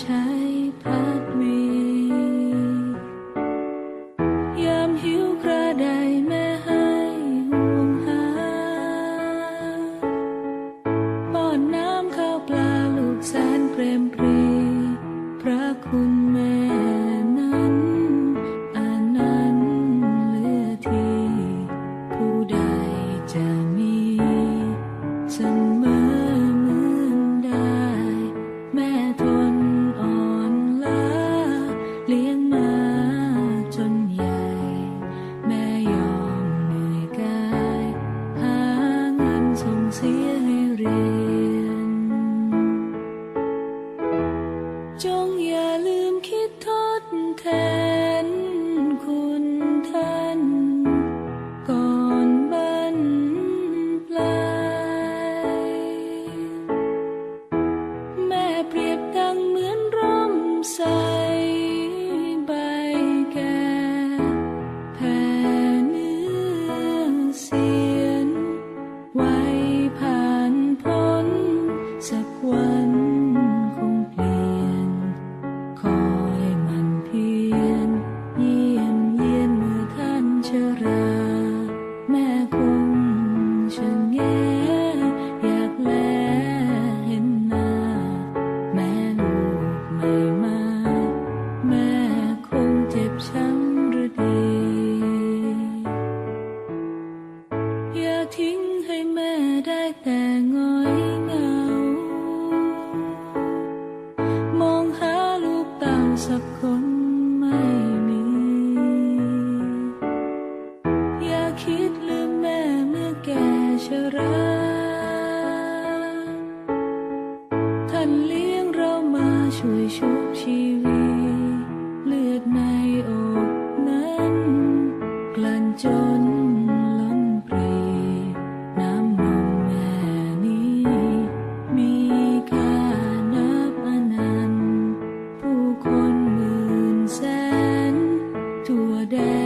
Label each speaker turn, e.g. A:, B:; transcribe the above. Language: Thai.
A: ใช้พัดวียามหิวกระไดแม่ให้ห่วงหาป้อนน้ำข้าวปลาลูกแสนเปรมปรี พระคุณ จงอย่าลืมคิดทดแทน ได้แต่งอยเงา มองหาลูกเต่าสักคนไม่มี อย่าคิดลืมแม่เมื่อแก่ชราท่านเลี้ยงเรามาช่วยชุบชีวิต day.